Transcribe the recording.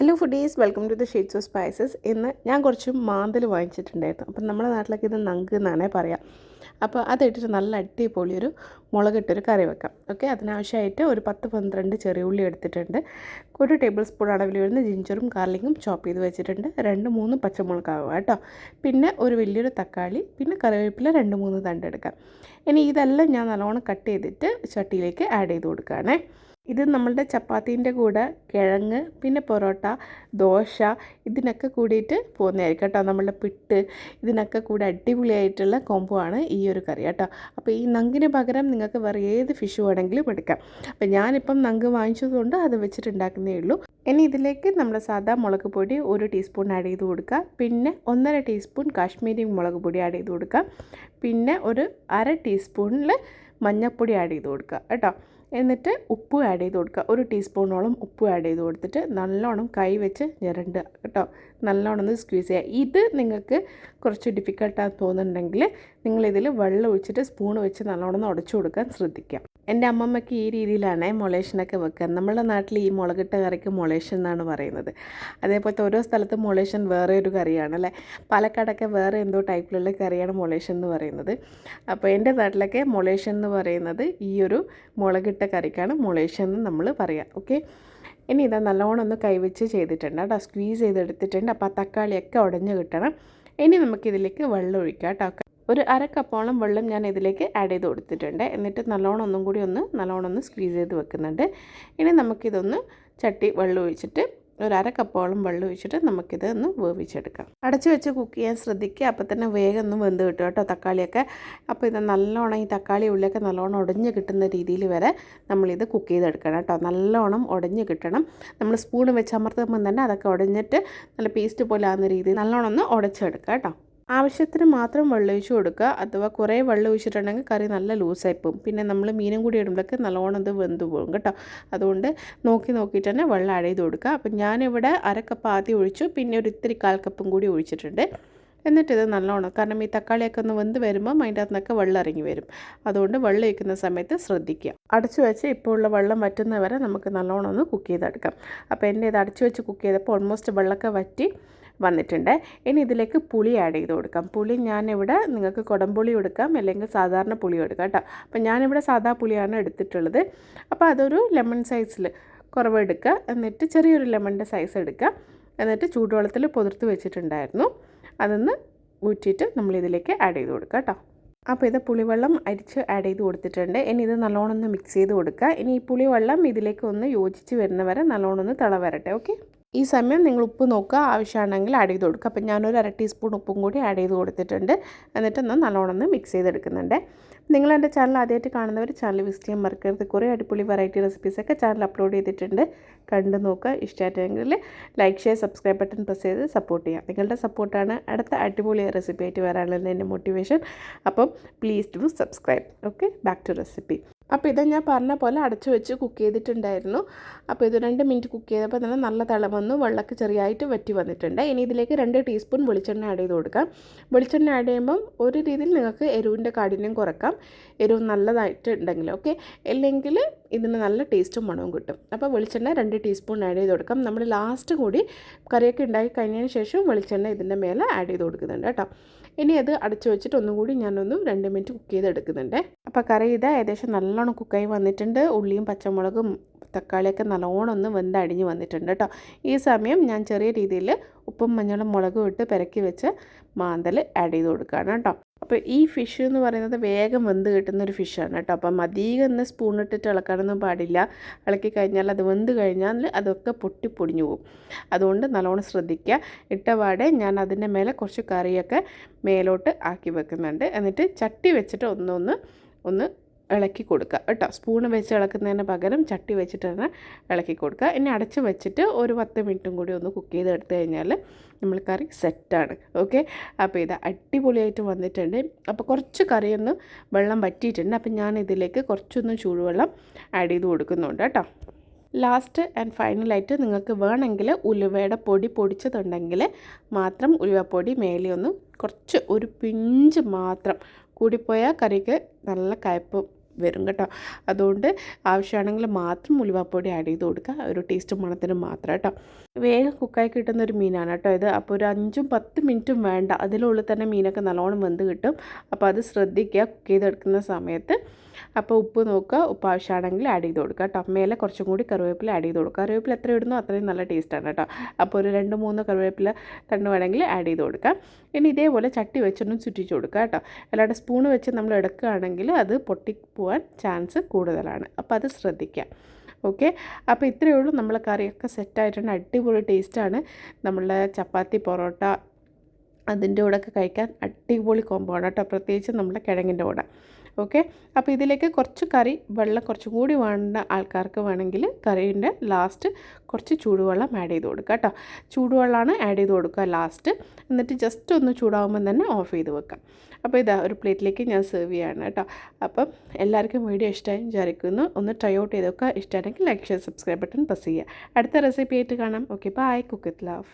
Hello foodies welcome to the shades of spices ഇന്ന് ഞാൻ കുറച്ച് മാന്തൽ വാങ്ങിച്ചിട്ടുണ്ടായിരുന്നു. അപ്പം നമ്മുടെ നാട്ടിലൊക്കെ ഇത് നങ്ക് എന്നാണേ പറയാം. അപ്പോൾ അതിട്ടിട്ട് നല്ല അടിപൊളി ഒരു മുളകിട്ടൊരു കറി വെക്കാം. ഓക്കെ അതിനാവശ്യമായിട്ട് ഒരു പത്ത് പന്ത്രണ്ട് ചെറിയ ഉള്ളി എടുത്തിട്ടുണ്ട്. ഒരു ടേബിൾ സ്പൂൺ അളവിൽ വരുന്ന ജിഞ്ചറും ഗാർലിക്കും ചോപ്പ് ചെയ്ത് വെച്ചിട്ടുണ്ട്. രണ്ട് മൂന്ന് പച്ചമുളകാവുക കേട്ടോ. പിന്നെ ഒരു വലിയൊരു തക്കാളി പിന്നെ കറിവേപ്പില രണ്ട് മൂന്ന് തണ്ട് എടുക്കാം. ഇനി ഇതെല്ലാം ഞാൻ നല്ലോണം കട്ട് ചെയ്തിട്ട് ചട്ടിയിലേക്ക് ആഡ് ചെയ്ത് കൊടുക്കുകയാണേ. ഇത് നമ്മളുടെ ചപ്പാത്തീന്റെ കൂടെ കിഴങ്ങ് പിന്നെ പൊറോട്ട ദോശ ഇതിനൊക്കെ കൂടിയിട്ട് പോകുന്നതായിരിക്കും കേട്ടോ. നമ്മളുടെ പിട്ട് ഇതിനൊക്കെ കൂടെ അടിപൊളിയായിട്ടുള്ള കോംബോ ആണ് ഈ ഒരു കറി കേട്ടോ. അപ്പോൾ ഈ നങ്കിന് പകരം നിങ്ങൾക്ക് വേറെ ഏത് ഫിഷ് വേണമെങ്കിലും എടുക്കാം. അപ്പോൾ ഞാനിപ്പം നങ്ക് വാങ്ങിച്ചതുകൊണ്ട് അത് വെച്ചിട്ടുണ്ടാക്കുന്നേ ഉള്ളൂ. ഇനി ഇതിലേക്ക് നമ്മൾ സാധാ മുളക് പൊടി ഒരു ടീസ്പൂൺ ആഡ് ചെയ്ത് കൊടുക്കുക. പിന്നെ ഒന്നര ടീസ്പൂൺ കാശ്മീരി മുളക് പൊടി ആഡ് ചെയ്ത് കൊടുക്കുക. പിന്നെ ഒരു അര ടീസ്പൂണിൽ മഞ്ഞൾപ്പൊടി ആഡ് ചെയ്ത് കൊടുക്കുക കേട്ടോ. എന്നിട്ട് ഉപ്പ് ആഡ് ചെയ്ത് കൊടുക്കുക. ഒരു ടീസ്പൂണോളം ഉപ്പ് ആഡ് ചെയ്ത് കൊടുത്തിട്ട് നല്ലോണം കൈ വെച്ച് ഞരണ്ടുക കേട്ടോ. നല്ലോണം ഒന്ന് സ്ക്വീസ് ചെയ്യുക. ഇത് നിങ്ങൾക്ക് കുറച്ച് ഡിഫിക്കൽട്ടാന്ന് തോന്നുന്നുണ്ടെങ്കിൽ നിങ്ങളിതിൽ വെള്ളം ഒഴിച്ചിട്ട് സ്പൂൺ വെച്ച് നല്ലോണം ഒന്ന് ഉടച്ചു കൊടുക്കാൻ ശ്രദ്ധിക്കാം എന്റെ അമ്മമ്മയ്ക്ക് ഈ രീതിയിലാണ് മൊളേഷനൊക്കെ വെക്കുക. നമ്മുടെ നാട്ടിൽ ഈ മുളകിട്ട കറിക്ക് മൊളേഷൻ എന്നാണ് പറയുന്നത്. അതേപോലത്തെ ഓരോ സ്ഥലത്ത് മൊളേഷൻ വേറെ ഒരു കറിയാണ് അല്ലേ? പാലക്കാടൊക്കെ വേറെ എന്തോ ടൈപ്പിലുള്ള കറിയാണ് മൊളേഷൻ എന്ന് പറയുന്നത്. അപ്പോൾ എന്റെ നാട്ടിലൊക്കെ മൊളേഷൻ എന്ന് പറയുന്നത് ഈ ഒരു മുളകിട്ട കറിക്കാണ് മൊളേഷൻ എന്ന് നമ്മൾ പറയുക ഓക്കെ? ഇനി ഇതാ നല്ലോണം ഒന്ന് കൈവച്ച് ചെയ്തിട്ടുണ്ട് കേട്ടോ. സ്ക്വീസ് ചെയ്തെടുത്തിട്ടുണ്ട്. അപ്പോൾ ആ തക്കാളിയൊക്കെ ഉടഞ്ഞ് കിട്ടണം. ഇനി നമുക്കിതിലേക്ക് വെള്ളം ഒഴിക്കാം കേട്ടോ. ഒരു അര കപ്പോളം വെള്ളം ഞാൻ ഇതിലേക്ക് ആഡ് ചെയ്ത് കൊടുത്തിട്ടുണ്ട്. എന്നിട്ട് നല്ലോണം ഒന്നും കൂടി ഒന്ന് നല്ലോണം ഒന്ന് സ്ക്വീസ് ചെയ്ത് വെക്കുന്നുണ്ട്. ഇനി നമുക്കിതൊന്ന് ചട്ടി വെള്ളം ഒഴിച്ചിട്ട് ഒരു അര കപ്പോളം വെള്ളം ഒഴിച്ചിട്ട് നമുക്കിത് ഒന്ന് വേവിച്ചെടുക്കാം. അടച്ചു വെച്ച് കുക്ക് ചെയ്യാൻ ശ്രദ്ധിക്കുക. അപ്പോൾ തന്നെ വേഗം ഒന്ന് വെന്ത് കിട്ടും കേട്ടോ തക്കാളിയൊക്കെ. അപ്പോൾ ഇത് നല്ലോണം ഈ തക്കാളി ഉള്ളിയൊക്കെ നല്ലോണം ഉടഞ്ഞ് കിട്ടുന്ന രീതിയിൽ വരെ നമ്മളിത് കുക്ക് ചെയ്തെടുക്കണം കേട്ടോ. നല്ലോണം ഉടഞ്ഞ് കിട്ടണം. നമ്മൾ സ്പൂൺ വെച്ച് അമർത്തുമ്പോൾ തന്നെ അതൊക്കെ ഉടഞ്ഞിട്ട് നല്ല പേസ്റ്റ് പോലെ ആകുന്ന രീതിയിൽ നല്ലോണം ഒന്ന് ഉടച്ചെടുക്കുക കേട്ടോ. ആവശ്യത്തിന് മാത്രം വെള്ളം ഒഴിച്ച് കൊടുക്കുക. അഥവാ കുറേ വെള്ളം ഒഴിച്ചിട്ടുണ്ടെങ്കിൽ കറി നല്ല ലൂസായി പോകും. പിന്നെ നമ്മൾ മീനും കൂടി ഇടുമ്പോഴേക്ക് നല്ലോണം ഇത് വെന്ത് പോകും കേട്ടോ. അതുകൊണ്ട് നോക്കി നോക്കിയിട്ട് തന്നെ വെള്ളം ആഡ് കൊടുക്കുക. അപ്പം ഞാനിവിടെ അരക്കപ്പ് ആദ്യം ഒഴിച്ചു. പിന്നെ ഒരു ഇത്തിരി കാൽ കപ്പും കൂടി ഒഴിച്ചിട്ടുണ്ട്. എന്നിട്ട് ഇത് നല്ലോണം കാരണം ഈ തക്കാളിയൊക്കെ ഒന്ന് വെന്ത് വരുമ്പോൾ അതിന്റെ അകത്തുനിന്നൊക്കെ വെള്ളം ഇറങ്ങി വരും. അതുകൊണ്ട് വെള്ളം ഒഴിക്കുന്ന സമയത്ത് ശ്രദ്ധിക്കുക. അടച്ചു വെച്ച് ഇപ്പോൾ ഉള്ള വെള്ളം വറ്റുന്നവരെ നമുക്ക് നല്ലോണം ഒന്ന് കുക്ക് ചെയ്തെടുക്കാം. അപ്പോൾ എന്റെ ഇത് അടച്ചു വെച്ച് കുക്ക് ചെയ്തപ്പോൾ ഓൾമോസ്റ്റ് വെള്ളമൊക്കെ വറ്റി വന്നിട്ടുണ്ട്. ഇനി ഇതിലേക്ക് പുളി ആഡ് ചെയ്ത് കൊടുക്കാം. പുളി ഞാനിവിടെ നിങ്ങൾക്ക് കുടംപുളി എടുക്കാം അല്ലെങ്കിൽ സാധാരണ പുളി എടുക്കാം കേട്ടോ. അപ്പം ഞാനിവിടെ സാധാ പുളിയാണ് എടുത്തിട്ടുള്ളത്. അപ്പോൾ അതൊരു ലെമൺ സൈസിൽ കുറവ് എടുക്കുക. എന്നിട്ട് ചെറിയൊരു ലെമണിന്റെ സൈസ് എടുക്കുക. എന്നിട്ട് ചൂടുവെള്ളത്തിൽ പുതിർത്ത് വെച്ചിട്ടുണ്ടായിരുന്നു. അതൊന്ന് ഊറ്റിയിട്ട് നമ്മളിതിലേക്ക് ആഡ് ചെയ്ത് കൊടുക്കുക കേട്ടോ. അപ്പോൾ ഇത് പുളിവെള്ളം അരിച്ച് ആഡ് ചെയ്ത് കൊടുത്തിട്ടുണ്ട്. ഇനി ഇത് നല്ലോണം ഒന്ന് മിക്സ് ചെയ്ത് കൊടുക്കുക. ഇനി ഈ പുളിവെള്ളം ഇതിലേക്ക് ഒന്ന് യോജിച്ച് വരുന്നവരെ നല്ലോണം ഒന്ന് തിള വരട്ടെ. ഓക്കെ ഈ സമയം നിങ്ങൾ ഉപ്പ് നോക്കുക. ആവശ്യമാണെങ്കിൽ ആഡ് ചെയ്ത് കൊടുക്കുക. അപ്പം ഞാനൊരു അര ടീസ്പൂൺ ഉപ്പും കൂടി ആഡ് ചെയ്ത് കൊടുത്തിട്ടുണ്ട്. എന്നിട്ട് ഒന്ന് നല്ലോണം ഒന്ന് മിക്സ് ചെയ്തെടുക്കുന്നുണ്ട്. നിങ്ങൾ എന്റെ ചാനൽ ആദ്യമായിട്ട് കാണുന്നവർ ചാനൽ വിസിറ്റ് ചെയ്യാൻ മറക്കരുത്. കുറേ അടിപൊളി വെറൈറ്റി റെസിപ്പീസൊക്കെ ചാനൽ അപ്ലോഡ് ചെയ്തിട്ടുണ്ട്. കണ്ടു നോക്കുക. ഇഷ്ടമായിട്ടെങ്കിൽ like share subscribe button press ചെയ്ത് സപ്പോർട്ട് ചെയ്യാം നിങ്ങളുടെ സപ്പോർട്ടാണ് അടുത്ത അടിപൊളി റെസിപ്പി ആയിട്ട് വരാനുള്ള എന്റെ മോട്ടിവേഷൻ അപ്പം please do subscribe okay back to recipe അപ്പോൾ ഇത് ഞാൻ പറഞ്ഞ പോലെ അടച്ചു വെച്ച് കുക്ക് ചെയ്തിട്ടുണ്ടായിരുന്നു. അപ്പോൾ ഇത് രണ്ട് മിനിറ്റ് കുക്ക് ചെയ്തപ്പോൾ തന്നെ നല്ല തിളം വന്നു. വെള്ളമൊക്കെ ചെറിയായിട്ട് വറ്റി വന്നിട്ടുണ്ട്. ഇനി ഇതിലേക്ക് രണ്ട് ടീസ്പൂൺ വെളിച്ചെണ്ണ ആഡ് ചെയ്ത് കൊടുക്കാം. വെളിച്ചെണ്ണ ആഡ് ചെയ്യുമ്പം ഒരു രീതിയിൽ നിങ്ങൾക്ക് എരിവിന്റെ കാഠിന്യം കുറക്കാം. എരിവ് നല്ലതായിട്ട് ഉണ്ടെങ്കിൽ ഓക്കെ? അല്ലെങ്കിൽ ഇതിന് നല്ല ടേസ്റ്റും മണവും കിട്ടും. അപ്പോൾ വെളിച്ചെണ്ണ രണ്ട് ടീസ്പൂൺ ആഡ് ചെയ്ത് കൊടുക്കാം. നമ്മൾ ലാസ്റ്റ് കൂടി കറിയൊക്കെ ഉണ്ടാക്കി കഴിഞ്ഞതിന് ശേഷം വെളിച്ചെണ്ണ ഇതിന്റെ മേലെ ആഡ് ചെയ്ത് കൊടുക്കുന്നുണ്ട് കേട്ടോ. ഇനി അത് അടച്ചു വെച്ചിട്ട് ഒന്നും കൂടി ഞാനൊന്ന് രണ്ട് മിനിറ്റ് കുക്ക് ചെയ്തെടുക്കുന്നുണ്ട് അപ്പോൾ കറി ഇത് ഏകദേശം നല്ലോണം കുക്കായി വന്നിട്ടുണ്ട്. ഉള്ളിയും പച്ചമുളകും തക്കാളിയൊക്കെ നല്ലോണം ഒന്ന് വെന്തടിഞ്ഞ് വന്നിട്ടുണ്ട് കേട്ടോ. ഈ സമയം ഞാൻ ചെറിയ രീതിയിൽ ഉപ്പും മഞ്ഞളും മുളകും ഇട്ട് പെരക്കി വെച്ച് മാന്തൽ ആഡ് ചെയ്ത് കൊടുക്കുകയാണ് കേട്ടോ. അപ്പോൾ ഈ ഫിഷ് എന്ന് പറയുന്നത് വേഗം വെന്ത് കിട്ടുന്ന ഒരു ഫിഷാണ് കേട്ടോ. അപ്പം അധികം ഒന്ന് സ്പൂൺ ഇട്ടിട്ട് ഇളക്കാനൊന്നും പാടില്ല. ഇളക്കി കഴിഞ്ഞാൽ അത് വെന്ത് കഴിഞ്ഞാൽ അതൊക്കെ പൊട്ടി പൊടിഞ്ഞു പോകും. അതുകൊണ്ട് നല്ലോണം ശ്രദ്ധിക്കുക. ഇട്ടപാടെ ഞാൻ അതിന്റെ മേലെ കുറച്ച് കറിയൊക്കെ മേലോട്ട് ആക്കി വെക്കുന്നുണ്ട്. എന്നിട്ട് ചട്ടി വെച്ചിട്ട് ഒന്നൊന്ന് ഒന്ന് ഇളക്കി കൊടുക്കുക കേട്ടോ. സ്പൂൺ വെച്ച് ഇളക്കുന്നതിന് പകരം ചട്ടി വെച്ചിട്ട് തന്നെ ഇളക്കി കൊടുക്കുക. ഇനി അടച്ച് വെച്ചിട്ട് ഒരു പത്ത് മിനിറ്റും കൂടി ഒന്ന് കുക്ക് ചെയ്ത് എടുത്തു കഴിഞ്ഞാൽ നമ്മൾ കറി സെറ്റാണ് ഓക്കെ അപ്പോൾ ഇത് അടിപൊളിയായിട്ട് വന്നിട്ടുണ്ട്. അപ്പോൾ കുറച്ച് കറിയൊന്ന് വെള്ളം വറ്റിയിട്ടുണ്ട്. അപ്പോൾ ഞാൻ ഇതിലേക്ക് കുറച്ചൊന്ന് ചൂടുവെള്ളം ആഡ് ചെയ്ത് കൊടുക്കുന്നുണ്ട് കേട്ടോ. ലാസ്റ്റ് ആൻഡ് ഫൈനലായിട്ട് നിങ്ങൾക്ക് വേണമെങ്കിൽ ഉലുവയുടെ പൊടി പൊടിച്ചതുണ്ടെങ്കിൽ മാത്രം ഉലുവപ്പൊടി മേലെ ഒന്ന് കുറച്ച് ഒരു പിഞ്ച് മാത്രം കൂടിപ്പോയാൽ കറിക്ക് നല്ല കയ്പും വരും കേട്ടോ. അതുകൊണ്ട് ആവശ്യമാണെങ്കിൽ മാത്രം ഉലുവാപ്പൊടി ആഡ് ചെയ്ത് കൊടുക്കുക. ഒരു ടേസ്റ്റ് മണത്തിന് മാത്രം കേട്ടോ. വേഗം കുക്കായി കിട്ടുന്ന ഒരു മീനാണ് കേട്ടോ ഇത്. അപ്പോൾ ഒരു അഞ്ചും പത്ത് മിനിറ്റും വേണ്ട. അതിനുള്ളിൽ തന്നെ മീനൊക്കെ നല്ലോണം വെന്ത് കിട്ടും. അപ്പോൾ അത് ശ്രദ്ധിക്കുക. കുക്ക് ചെയ്തെടുക്കുന്ന സമയത്ത് അപ്പോൾ ഉപ്പ് നോക്കുക. ഉപ്പ് ആവശ്യമാണെങ്കിൽ ആഡ് ചെയ്ത് കൊടുക്കുക കേട്ടോ. മേലെ കുറച്ചും കൂടി കറിവേപ്പില ആഡ് ചെയ്ത് കൊടുക്കുക. കറിവേപ്പില എത്ര ഇടുന്നോ അത്രയും നല്ല ടേസ്റ്റാണ് കേട്ടോ. അപ്പോൾ ഒരു രണ്ട് മൂന്ന് കറിവേപ്പില തണ്ട് വേണമെങ്കിൽ ആഡ് ചെയ്ത് കൊടുക്കുക ഇനി ഇതേപോലെ ചട്ടി വെച്ചൊന്നും ചുറ്റിച്ച് കൊടുക്കുക കേട്ടോ. അല്ലാണ്ട് സ്പൂണ് വെച്ച് നമ്മൾ എടുക്കുകയാണെങ്കിൽ അത് പൊട്ടിപ്പോവാൻ ചാൻസ് കൂടുതലാണ്. അപ്പോൾ അത് ശ്രദ്ധിക്കുക. ഓക്കെ അപ്പോൾ ഇത്രയേ ഉള്ളൂ. നമ്മൾ കറിയൊക്കെ സെറ്റായിട്ടുണ്ട് അടിപൊളി ടേസ്റ്റാണ് നമ്മളുടെ ചപ്പാത്തി പൊറോട്ട അതിന്റെ കൂടെയൊക്കെ കഴിക്കാൻ അടിപൊളി കോമ്പോ ആണ് കേട്ടോ. പ്രത്യേകിച്ച് നമ്മുടെ കിഴങ്ങിന്റെ കൂടെ. ഓക്കെ? അപ്പോൾ ഇതിലേക്ക് കുറച്ച് കറി വെള്ളം കുറച്ചും കൂടി വേണ്ട ആൾക്കാർക്ക് വേണമെങ്കിൽ കറീന്റെ ലാസ്റ്റ് കുറച്ച് ചൂടുവെള്ളം ആഡ് ചെയ്ത് കൊടുക്കുക കേട്ടോ. ചൂടുവെള്ളമാണ് ആഡ് ചെയ്ത് കൊടുക്കുക ലാസ്റ്റ് എന്നിട്ട് ജസ്റ്റ് ഒന്ന് ചൂടാവുമ്പം തന്നെ ഓഫ് ചെയ്ത് വെക്കാം അപ്പോൾ ഇതാ ഒരു പ്ലേറ്റിലേക്ക് ഞാൻ സെർവ് ചെയ്യാണ് കേട്ടോ. അപ്പം എല്ലാവർക്കും വീഡിയോ ഇഷ്ടമായി വിചാരിക്കുന്നു. ഒന്ന് ട്രൈ ഔട്ട് ചെയ്ത് വെക്കുക. ഇഷ്ടമാണെങ്കിൽ like share subscribe button press ചെയ്യുക. അടുത്ത റെസിപ്പി ആയിട്ട് കാണാം. Okay bye cook it love